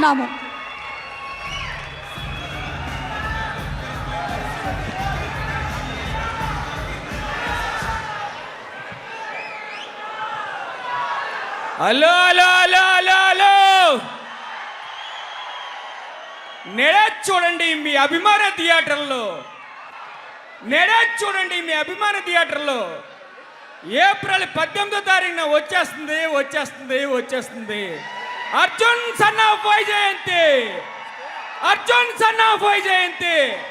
కోరుతున్నాము hello hello hello hello hello. చూడండి మీ అభిమాన థియేటర్లో. నెడే చూడండి మీ అభిమాన థియేటర్లో. ఏప్రిల్ పద్దెనిమిదో తారీఖున వచ్చేస్తుంది వచ్చేస్తుంది వచ్చేస్తుంది. అర్జున్ సన్న ఆఫ్ జయంతి. అర్జున్ సన్న ఆఫ్ జయంతి.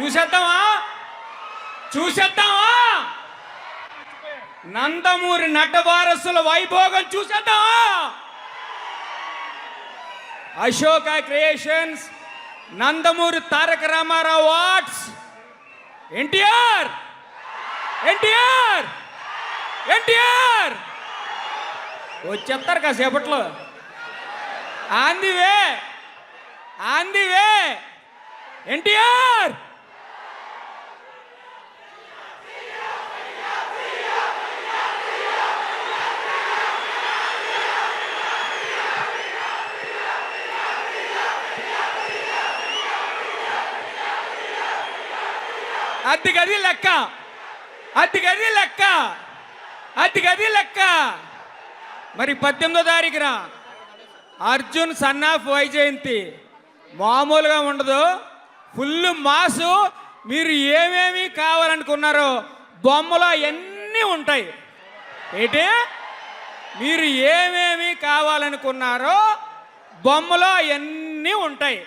చూసేద్దామా? చూసేద్దామా? నందమూరి నటవారసుల వైభోగం చూసేద్దామా? Ashoka creations Nandamuri Taraka Rama Rao arts. NTR! NTR! NTR! వచ్చేస్తారు కాసేపట్లో. ఆందివే ఆందివే. ఎన్టీఆర్! అతి గది లెక్క. అతి గది లెక్క. అతి గది లెక్క. మరి పద్దెనిమిదో తారీఖున అర్జున్ సన్ ఆఫ్ వైజయంతి మామూలుగా ఉండదు. ఫుల్ మాసు మీరు ఏమేమి కావాలనుకున్నారో బొమ్మలో అన్నీ ఉంటాయి. ఏంటి? మీరు ఏమేమి కావాలనుకున్నారో బొమ్మలో అన్నీ ఉంటాయి.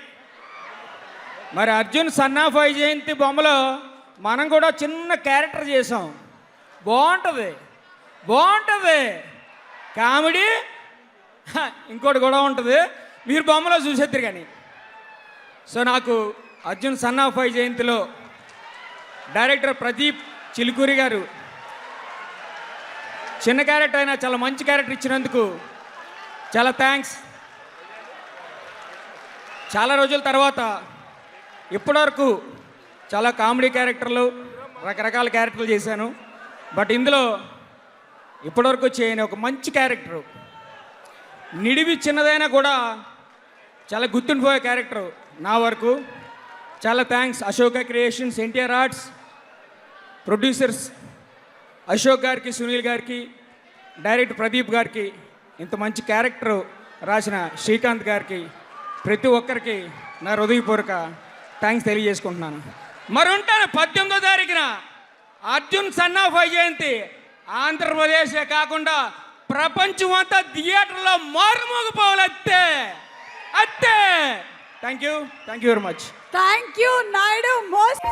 మరి అర్జున్ సన్ ఆఫ్ వైజయంతి బొమ్మలో మనం కూడా చిన్న క్యారెక్టర్ చేసాం. బాగుంటుంది. బాగుంటుంది. కామెడీ? ఇంకోటి కూడా ఉంటుంది. మీరు బొమ్మలో చూసేద్దరు కానీ సో నాకు అర్జున్ సన్ ఆఫ్ ఐ జయంతిలో డైరెక్టర్ ప్రదీప్ చిలుకూరి గారు చిన్న క్యారెక్టర్ అయినా చాలా మంచి క్యారెక్టర్ ఇచ్చినందుకు చాలా థ్యాంక్స్. చాలా రోజుల తర్వాత ఇప్పటివరకు చాలా కామెడీ క్యారెక్టర్లు రకరకాల క్యారెక్టర్లు చేశాను. బట్ ఇందులో ఇప్పటివరకు చేయని ఒక మంచి క్యారెక్టరు నిడివి చిన్నదైనా కూడా చాలా గుర్తుండిపోయే క్యారెక్టర్ నా వరకు. చాలా thanks Ashoka creations NTR arts producers Ashok గారికి సునీల్ గారికి డైరెక్టర్ ప్రదీప్ గారికి ఇంత మంచి క్యారెక్టర్ రాసిన శ్రీకాంత్ గారికి ప్రతి ఒక్కరికి నా హృదయపూర్వక థ్యాంక్స్ తెలియజేసుకుంటున్నాను. మరి ఉంటాను పద్దెనిమిదో తారీఖున అర్జున్ సన్ ఆఫ్ వైజయంతి ఆంధ్రప్రదేశే కాకుండా ప్రపంచం అంతా థియేటర్లో మారుమోగిపోవాలి అత్తే. అత్తే thank you thank you very much thank you Naidu most